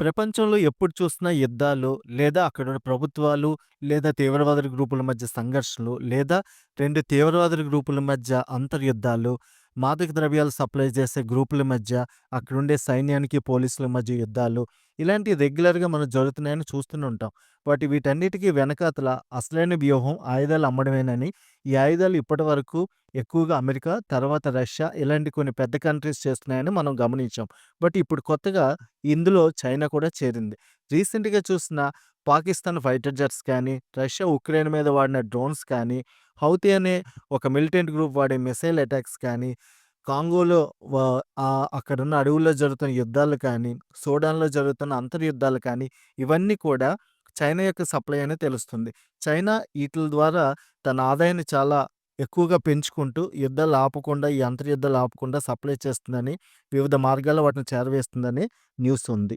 ప్రపంచంలో ఎప్పుడు చూసినా యుద్ధాలు, లేదా అక్కడున్న ప్రభుత్వాలు, లేదా తీవ్రవాదుల గ్రూపుల మధ్య సంఘర్షణలు, లేదా రెండు తీవ్రవాదుల గ్రూపుల మధ్య అంతర్యుద్ధాలు, మాదక ద్రవ్యాలు సప్లై చేసే గ్రూపుల మధ్య, అక్కడుండే సైన్యానికి, పోలీసుల మధ్య యుద్ధాలు, ఇలాంటివి రెగ్యులర్‌గా మనం జరుగుతున్నాయని చూస్తూనే ఉంటాం. వాటి వీటన్నిటికీ వెనకాతల అసలైన వ్యూహం ఆయుధాలు అమ్మడమేనని, ఈ ఆయుధాలు ఇప్పటివరకు ఎక్కువగా అమెరికా, తర్వాత రష్యా ఇలాంటి కొన్ని పెద్ద కంట్రీస్ చేస్తున్నాయని మనం గమనించాం. బట్ ఇప్పుడు కొత్తగా ఇందులో చైనా కూడా చేరింది. రీసెంట్‌గా చూసిన పాకిస్తాన్ ఫైటర్ జెట్స్ కానీ, రష్యా ఉక్రెయిన్ మీద వాడిన డ్రోన్స్ కానీ, హౌతీ అనే ఒక మిలిటెంట్ గ్రూప్ వాడే మిసైల్ అటాక్స్ కానీ, కాంగోలో అక్కడున్న అడవుల్లో జరుగుతున్న యుద్ధాలు కానీ, సూడాన్‌లో జరుగుతున్న అంతర్యుద్ధాలు కానీ, ఇవన్నీ కూడా చైనా యొక్క సప్లై అని తెలుస్తుంది. చైనా వీటిల ద్వారా తన ఆదాయాన్ని చాలా ఎక్కువగా పెంచుకుంటూ యుద్ధాలు ఆపకుండా, ఈ అంతర్యుద్ధాలు ఆపకుండా సప్లై చేస్తుందని, వివిధ మార్గాల్లో వాటిని చేరవేస్తుందని న్యూస్ ఉంది.